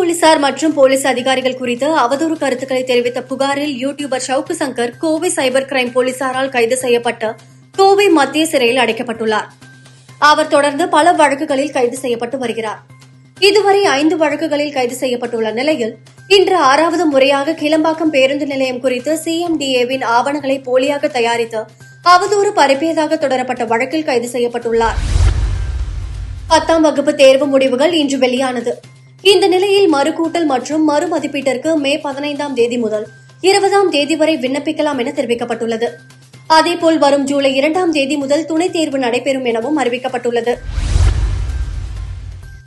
போலீசார் மற்றும் போலீஸ் அதிகாரிகள் குறித்து அவதூறு கருத்துக்களை தெரிவித்த புகாரில் YouTuber Savukku Shankar Kovai cyber crime போலீசாரால் கைது செய்யப்பட்டு கோவை மத்திய சிறையில் அடைக்கப்பட்டுள்ளார். அவர் தொடர்ந்து பல வழக்குகளில் கைது செய்யப்பட்டு வருகிறார். இதுவரை ஐந்து வழக்குகளில் கைது செய்யப்பட்டுள்ள நிலையில் இன்று ஆறாவது முறையாக கிளம்பாக்கம் பேருந்து நிலையம் குறித்து சிஎம்டிஏவின் ஆவணங்களை போலியாக தயாரித்து அவதூறு பரப்பியதாக தொடரப்பட்ட வழக்கில் கைது செய்யப்பட்டுள்ளார். பத்தாம் வகுப்பு தேர்வு முடிவுகள் இன்று வெளியானது. இந்த நிலையில் மறுகூட்டல் மற்றும் மறுமதிப்பீட்டிற்கு மே பதினைந்தாம் தேதி முதல் இருபதாம் தேதி வரை விண்ணப்பிக்கலாம் என தெரிவிக்கப்பட்டுள்ளது. அதேபோல் வரும் ஜூலை இரண்டாம் தேதி முதல் துணைத் தேர்வு நடைபெறும் எனவும் அறிவிக்கப்பட்டுள்ளது.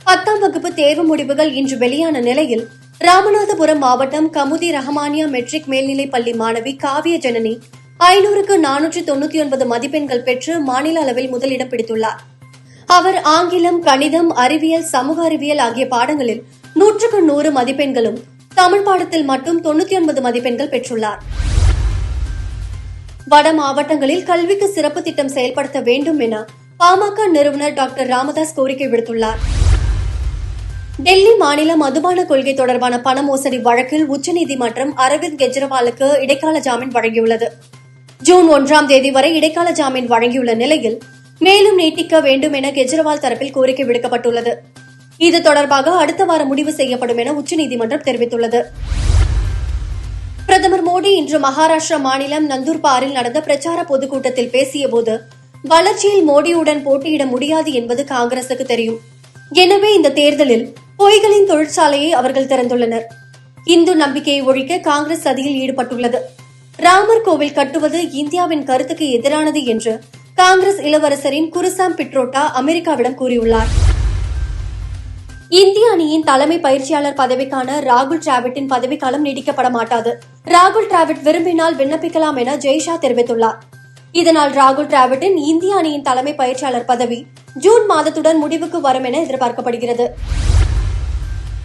பத்தாம் வகுப்பு தேர்வு முடிவுகள் இன்று வெளியான நிலையில் ராமநாதபுரம் மாவட்டம் கமுதி ரஹமானியா மெட்ரிக் மேல்நிலைப் பள்ளி மாணவி காவிய ஜனனி ஐநூறுக்கு நானூற்று தொண்ணூத்தி ஒன்பது மதிப்பெண்கள் பெற்று மாநில அளவில் முதலிடம் பிடித்துள்ளார். அவர் ஆங்கிலம் கணிதம் அறிவியல் சமூக அறிவியல் ஆகிய பாடங்களில் நூற்றுக்கு நூறு மதிப்பெண்களும் தமிழ் பாடத்தில் மட்டும் தொண்ணூத்தி ஒன்பது மதிப்பெண்கள் பெற்றுள்ளார். வட மாவட்டங்களில் கல்விக்கு சிறப்பு திட்டம் செயல்படுத்த வேண்டும் என பாமக நிறுவனர் டாக்டர் ராமதாஸ் கோரிக்கை விடுத்துள்ளார். டெல்லி மாநில மதுபான கொள்கை தொடர்பான பண மோசடி வழக்கில் உச்சநீதிமன்றம் அரவிந்த் கெஜ்ரிவாலுக்கு இடைக்கால ஜாமீன் வழங்கியுள்ளது. ஜூன் ஒன்றாம் தேதி வரை இடைக்கால ஜாமீன் வழங்கியுள்ள நிலையில் மேலும் நீட்டிக்க வேண்டும் என கெஜ்ரிவால் தரப்பில் கோரிக்கை விடுக்கப்பட்டுள்ளது. இது தொடர்பாக அடுத்த வாரம் முடிவு செய்யப்படும் என உச்சநீதிமன்றம் தெரிவித்துள்ளது. பிரதமர் மோடி இன்று மகாராஷ்டிரா மாநிலம் நந்தூர்பாரில் நடந்த பிரச்சார பொதுக்கூட்டத்தில் பேசியபோது வளர்ச்சியில் மோடியுடன் போட்டியிட முடியாது என்பது காங்கிரசுக்கு தெரியும். எனவே இந்த தேர்தலில் பொய்களின் தொழிற்சாலையை அவர்கள் திறந்துள்ளனர். இந்து நம்பிக்கையை ஒழிக்க காங்கிரஸ் சதியில் ஈடுபட்டுள்ளது. ராமர் கோவில் கட்டுவது இந்தியாவின் கருத்துக்கு எதிரானது என்று காங்கிரஸ் இளவரசரின் குருசாம் பிட்ரோட்டா அமெரிக்காவிடம் கூறியுள்ளார். இந்திய அணியின் தலைமை பயிற்சியாளர் பதவிக்கான ராகுல் டிராவிட்டின் பதவிக்காலம் நீடிக்கப்பட மாட்டாது. ராகுல் டிராவிட் விரும்பினால் விண்ணப்பிக்கலாம் என ஜெய்ஷா தெரிவித்துள்ளார். இதனால் ராகுல் டிராவிட்டின் இந்திய அணியின் தலைமை பயிற்சியாளர் பதவி ஜூன் மாதத்துடன் முடிவுக்கு வரும் என எதிர்பார்க்கப்படுகிறது.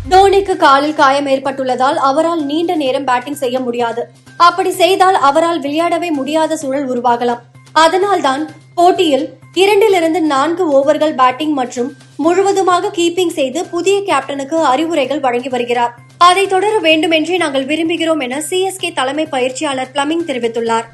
தோனிக்கு காலில் காயம் ஏற்பட்டுள்ளதால் அவரால் நீண்ட நேரம் பேட்டிங் செய்ய முடியாது. அப்படி செய்தால் அவரால் விளையாடவே முடியாத சூழல் உருவாகலாம். அதனால்தான் போட்டியில் இரண்டிலிருந்து நான்கு ஓவர்கள் பேட்டிங் மற்றும் முழுவதுமாக கீப்பிங் செய்து புதிய கேப்டனுக்கு அறிவுரைகள் வழங்கி வருகிறார். அதை தொடர வேண்டும் என்றே நாங்கள் விரும்புகிறோம் என சிஎஸ்கே தலைமை பயிற்சியாளர் பிளமிங் தெரிவித்துள்ளார்.